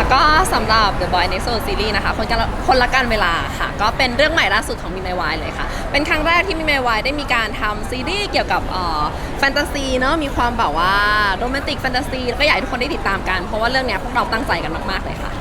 ่ะก็สำหรับ The Boy Next Door Series นะคะ คนกันคนละกันเวลาค่ะ ก็เป็นเรื่องใหม่ล่าสุดของมีเมวายเลยค่ะ เป็นครั้งแรกที่มีเมวายได้มีการทำซีรีส์เกี่ยวกับแฟนตาซีเนาะมีความแบบว่าโรแมนติกแฟนตาซีก็อยากให้ทุกคนได้ติดตามกัน เพราะว่าเรื่องเนี้ยพวกเราตั้งใจกันมาก ๆ เลยค่ะ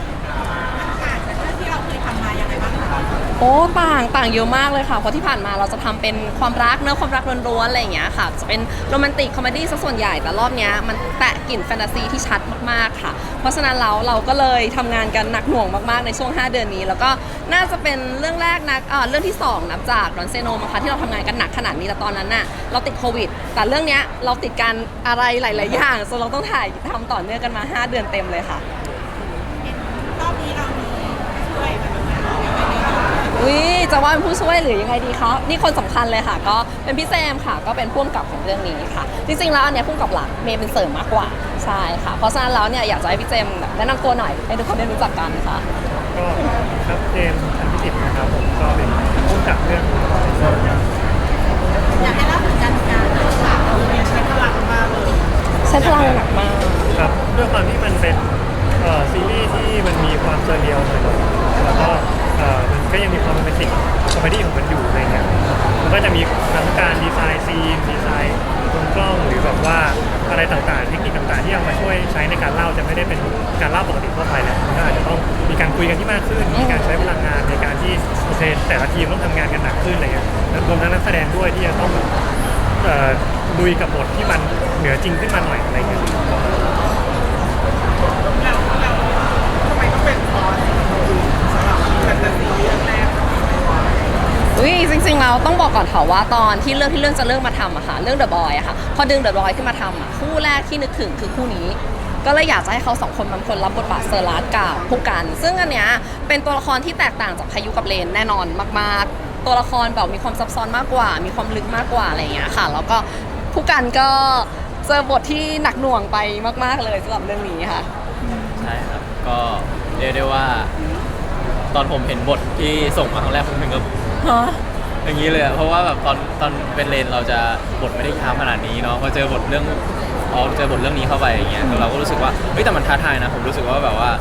โอ้ต่างต่างเยอะมากเลยค่ะเพราะที่ผ่านมาเราจะทำเป็นความรักเนื้อความรักล้วนๆอะไรอย่างเงี้ยค่ะ จะเป็นโรแมนติกคอมเมดี้ซะส่วนใหญ่แต่รอบเนี้ยมันแตะกลิ่นแฟนตาซีที่ชัดมากๆค่ะ เพราะฉะนั้นเราเราก็เลยทำงานกันหนักหน่วงมากๆในช่วง 5 เดือนนี้ แล้วก็น่าจะเป็นเรื่องแรกนะเอ่อเรื่องที่ 2 นับจากดอนเซโนมาค่ะที่เราทำงานกันหนักขนาดนี้แต่ตอนนั้นน่ะเราติดโควิด แต่เรื่องเนี้ยเราติดการอะไรหลาย ๆ อย่างจนเราต้องถ่ายทำต่อเนื่องกันมา 5 เดือนเต็มเลยค่ะ รอบนี้เรามีช่วยมาทำงานยังไงบ้าง อุ้ยจะว่าเป็นผู้ช่วยหรือยังไงดีคะนี่คนสำคัญเลยค่ะ ก็เป็นพี่แซมค่ะ ก็เป็นผู้กำกับของเรื่องนี้ค่ะ จริงๆแล้วอันเนี้ยผู้กำกับหลักเมย์เป็นเสริมมากกว่าใช่ค่ะ เพราะฉะนั้นแล้วเนี่ยอยากจะให้พี่เจมส์แบบแนะนำตัวหน่อยให้ทุกคนได้รู้จักกันค่ะก็ครับเจมส์ันพิจิตรนะครับผมก็เป็นผู้กำกับเรื่องอยากให้เล่าถึงการทำงานของเราเออเนี่ยใช้พลังมากเลยใช้พลังหนักมากครับด้วยความที่มันเป็นเอ่อซีรีส์ที่มันมีความเซอร์เรียลหน่อยๆแล้วก็เออมันก็ยังมี ความโรแมนติกคอมเมดี้ของมันอยู่อะไรเงี้ยมันก็จะมีทั้งการดีไซน์ซีนดีไซน์มุมกล้องหรือแบบว่าอะไรต่างๆเทคนิคต่างๆ ที่เอามาช่วยใช้ในการเล่าจะไม่ได้เป็นการเล่าปกติทั่วไปแล้วมันก็อาจจะต้องมีการคุยกันที่มากขึ้น มีการใช้พลังงานในการที่โอเคแต่ละทีมต้องทำงานกันหนักขึ้นอะไรเงี้ยแล้วรวมทั้งนักแสดงด้วยที่จะต้องเอ่อลุยกับบทที่มันเหนือจริงขึ้นมาหน่อยอะไรเงี้ยเราทำไมต้องเป็นตอนสำหรับแฟนตาซีเรื่องแรก อุ้ยจริง ๆเราต้องบอกก่อนค่ะว่าตอนที่เรื่องที่เรื่องจะเริ่มมาทำอะค่ะเรื่อง The Boy อะค่ะพอดึง The Boy ขึ้นมาทำอะคู่แรกที่นึกถึงคือคู่นี้ ก็เลยอยากจะให้เขาสองคนมันคนรับบทบาทเซอร์ลัสกับผู้กัน ซึ่งอันเนี้ยเป็นตัวละครที่แตกต่างจากพายุกับเลนแน่นอนมาก ๆ ตัวละครแบบมีความซับซ้อนมากกว่า มีความลึกมากกว่าอะไรอย่างเงี้ยค่ะ แล้วก็ผู้กันก็เจอบทที่หนักหน่วงไปมาก ๆเลยสำหรับเรื่องนี้ค่ะ ใช่ครับ ก็เรียกได้ว่า ตอนผมเห็นบทที่ส่งมาครั้งแรกผมถึงกับฮะ อย่างนี้เลยอะเพราะว่าแบบตอนตอนเป็นเลนเราจะบทไม่ได้ยาวขนาดนี้เนาะพอเจอบทเรื่องพอเจอบทเรื่องนี้เข้าไปอย่างเงี้ยเราก็รู้สึกว่าเฮ้ยแต่มันท้าทายนะผมรู้สึกว่าแบบว่า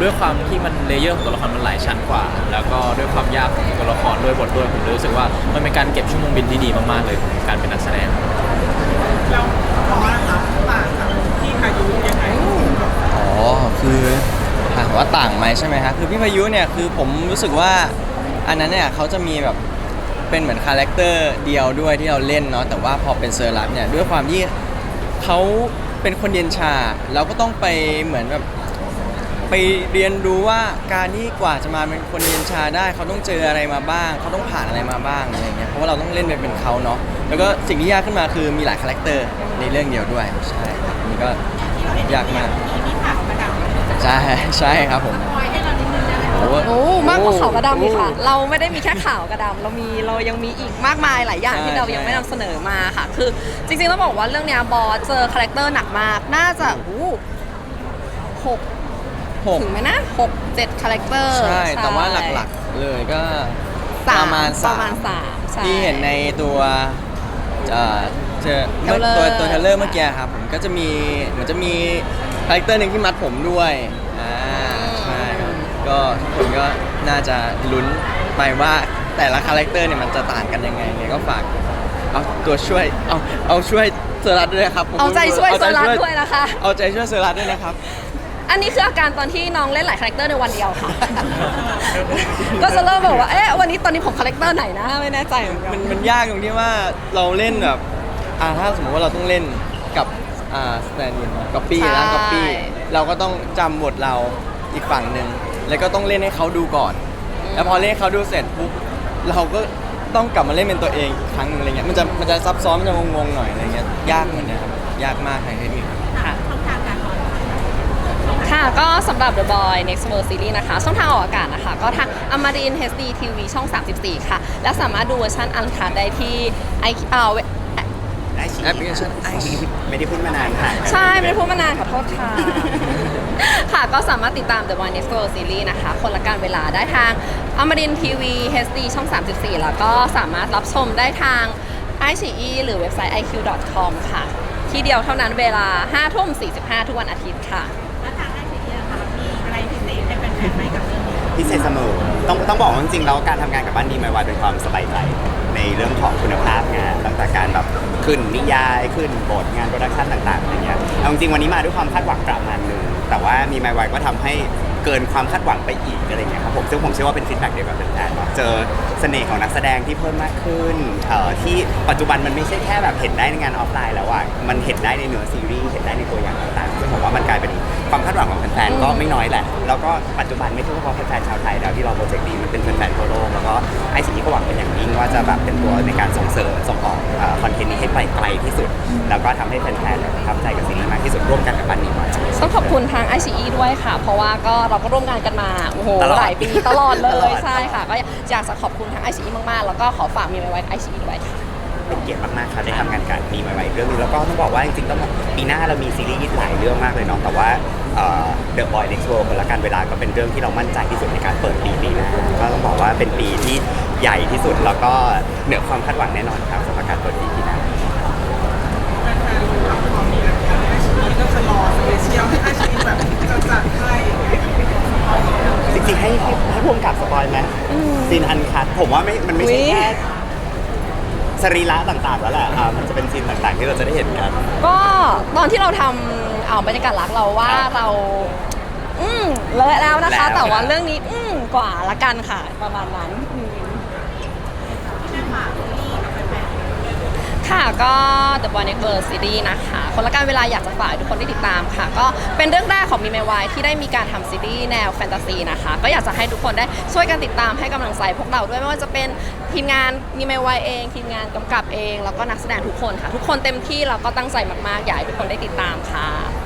ด้วยความที่มันเลเยอร์ของตัวละครมันหลายชั้นกว่า แล้วก็ด้วยความยากของตัวละครด้วยบทด้วยผมเลยรู้สึกว่ามันเป็นการเก็บชั่วโมงบินที่ดีมากๆเลยของการเป็นนักแสดงเราขอนะคะต่างจากที่พายุยังไงอ๋อคือถามว่าต่างไหมใช่ไหมครับคือพี่พายุเนี่ยคือผมรู้สึกว่าอันนั้นเนี่ยเขาจะมีแบบ เป็นเหมือนคาแรคเตอร์เดียวด้วยที่เราเล่นเนาะแต่ว่าพอเป็นเซอร์รัสเนี่ยด้วยความที่เขาเป็นคนเย็นชา เราก็ต้องไปเหมือนแบบไปเรียนรู้ว่าการที่กว่าจะมาเป็นคนเย็นชาได้ เขาต้องเจออะไรมาบ้าง เขาต้องผ่านอะไรมาบ้างอะไรเงี้ยเพราะว่าเราต้องเล่นเป็นเขาเนาะแล้วก็สิ่งที่ยากขึ้นมาคือมีหลายคาแรคเตอร์ในเรื่องเดียวด้วยใช่นี่ก็ยากมากมีมีข่าวกระดับใช่ใช่ครับผมปล่อยให้เรานิดนึงได้ไหม โอ้โหโอ้มากกว่าขาวกับดำอีกค่ะ เราไม่ได้มีแค่ขาวกับดำเรามีเรายังมีอีกมากมายหลายอย่างใช่ที่เรายังใช่ไม่นำเสนอมาค่ะ คือจริงๆต้องบอกว่าเรื่องเนี้ยบอสเจอคาแรคเตอร์หนักมาก น่าจะอู้หกหกถึงไหมนะหกเจ็ดคาแรคเตอร์ ใช่ แต่ว่าหลักๆเลยก็สาปมระมาณปสาระมาณมสามใช่ ที่เห็นในตัวเอ่อเจอเทรลเลอร์ตัวตัวเทรลเลอร์เมื่อกี้ครับผมก็จะมีเหมือนจะมีคาแรคเตอร์หนึ่งที่มัดผมด้วยอ่าใช่ครับ ก็ทุกคนก็น่าจะลุ้นไปว่าแต่ละคาแรคเตอร์เนี่ยมันจะต่างกันยังไงเนี่ยก็ฝากเอาตัวช่วยเอาเอาช่วยเซอร์รัตด้วยนะครับผมเอาใจช่วยอาโซลัสด้วยนะคะ เอาใจช่วยเซอร์รัตด้วยนะครับ อันนี้คืออาการตอนที่น้องเล่นหลายคาแรคเตอร์ในวันเดียวค่ะ ก็จะเริ่มแบบว่า เอ๊ะ วันนี้ตอนนี้ผมคาแรคเตอร์ไหนนะ ไม่แน่ใจเหมือนกันมันมันยากตรงที่ว่าเราเล่นแบบ อ่าถ้าสมมติว่าเราต้องเล่นกับอ่าสแตนด์อินกับปี้ใช่ร้านกับปี้ เราก็ต้องจำบทเราอีกฝั่งหนึ่ง แล้วก็ต้องเล่นให้เขาดูก่อน แล้วพอเล่นให้เขาดูเสร็จปุ๊บเราก็ต้องกลับมาเล่นเป็นตัวเองอีกครั้งหนึงอะไรเงี้ยมันจะมันจะซับซ้อนมันจะงงๆหน่อยอะไรเงี้ยยากเหมือนเนี้ยครับยากมากทางเทคนิค ค่ะ ช่องทางการออนค่ะ ก็สำหรับ The Boy Next World Series นะคะ ช่องทางออกอากาศนะคะ ก็ทางอมริน HD TV ช่อง 34 ค่ะ และสามารถดูเวอร์ชันอันคัดได้ที่ไอเอ่อ เวแอปพลิเคชันไอไม่ได้พูดมานานค่ะใช่ไม่ได้พูดมานานขอโทษค่ะ ค่ะก็สามารถติดตาม The Boy Next World Series นะคะ คนละการเวลาได้ทางอมรินทีวี HD ช่อง 34 แล้วก็สามารถรับชมได้ทาง i อ e หรือเว็บไซต์ iq.com ค่ะ ที่เดียวเท่านั้นเวลา5ทุ่ม45 ทุกวันอาทิตย์ค่ะ และทางไอพิเศษเพิเศษเสมอต้องต้องบอกว่าจริงๆแล้วการทำงานกับบ้านดีไมวายเป็นความสบายใจ ในเรื่องของคุณภาพงานตั้งแต่การแบบขึ้นนิยายขึ้นบทงานโปรดักชันต่างๆอะไรเงี้ยเอาจริงๆวันนี้มาด้วยความคาดหวังประมาณหนึงแต่ว่ามีไมวายก็ทำให้ เกินความคาดหวังไปอีกอะไรเงี้ยครับผมซึ่งผมเชื่อว่าเป็นฟีดแบ็กเดียวกับแฟนๆเนเจอเสน่ห์ของนักแสดงที่เพิ่มมากขึ้นเอ่อที่ปัจจุบันมันไม่ใช่แค่แบบเห็นได้ในงานออฟไลน์แล้วอะมันเห็นได้ในเนื้อซีรีส์เห็นได้ในตัวอย่างต่างๆซึ่งผมว่ามันกลายเป็นความคาดหวังของแฟนๆก็ไม่น้อยแหละ แล้วก็ปัจจุบันไม่ใช่เฉพาะแฟนๆชาวไทยแล้วที่เราโปรเจกต์นี้มันเป็นแฟนๆทั่วโลกแล้วก็ไอซีก็หวังเป็นอย่างยิ่งว่าจะแบบเป็นตัวในการส่งเสริมส่งออกคอนเทนต์นี้ให้ไปไกลที่สุด แล้วก็ทำให้แฟนๆประทับใจกับซีรีส์มากที่สุดร่วมกันกับบันนี้ไว้ต้องขอบคุณทาง ICE ด้วยค่ะ เพราะว่าก็เราก็ร่วมงานกันมาโอ้โหตลอดหลายปีตลอดเลตลอยด ใช่ค่ะ ก็อยากจะขอบคุณทาง ICE มากๆ แล้วก็ขอฝากมีไว้ไว้ ICE ด้วยค่ะ เป็นเกียรติมากๆครับได้ทำงานกันมีใหม่ๆเรื่องนึงแล้วก็ต้องบอกว่าจริงๆต้องบอกปีหน้าเรามีซีรีส์หลายเรื่องมากเลยเนาะแต่ว่าเอ่อ The Boy Next World คนละกันเวลาก็เป็นเรื่องที่เรามั่นใจที่สุดในการเปิดปีปีหน้าก็ต้องบอกว่าเป็นปีที่ใหญ่ที่สุดแล้วก็เหนือความคาดหวังแน่นอนครับสำหรับการเปิดปีปีหน้าแฟนๆทำความมีแบบการให้ชีวิตก็จะรอสเปเชียลให้ให้ชีวิตแบบจะจัดให้อย่างเงี้ย จริงๆให้ให้ให้พวงกับสปอยไหมซีนอันคัดผมว่าไม่มันไม่ใช่อุ๊ย แค่สรีระต่างๆแล้วแหละอ่ามันจะเป็นซีนต่างๆที่เราจะได้เห็นกัน ก็ตอนที่เราทำเอาบรรยากาศรักเราว่าครับเรา อืมเลอะแล้วนะคะ แล้วแต่ว่าครับ เรื่องนี้ อืมกว่าละกันค่ะ ประมาณนั้นอืมค่ะ ก็ The Boy Next World Series นะคะ คนละการเวลาอยากจะฝากให้ทุกคนได้ติดตามค่ะ ก็เป็นเรื่องแรกของมีเมวายที่ได้มีการทำซีรีส์แนวแฟนตาซีนะคะ ก็อยากจะให้ทุกคนได้ช่วยกันติดตามให้กำลังใจพวกเราด้วยไม่ว่าจะเป็นทีมงานมีเมวายเอง ทีมงานกำกับเอง แล้วก็นักแสดงทุกคนค่ะ ทุกคนเต็มที่แล้วก็ตั้งใจมากๆอยากให้ทุกคนได้ติดตามค่ะ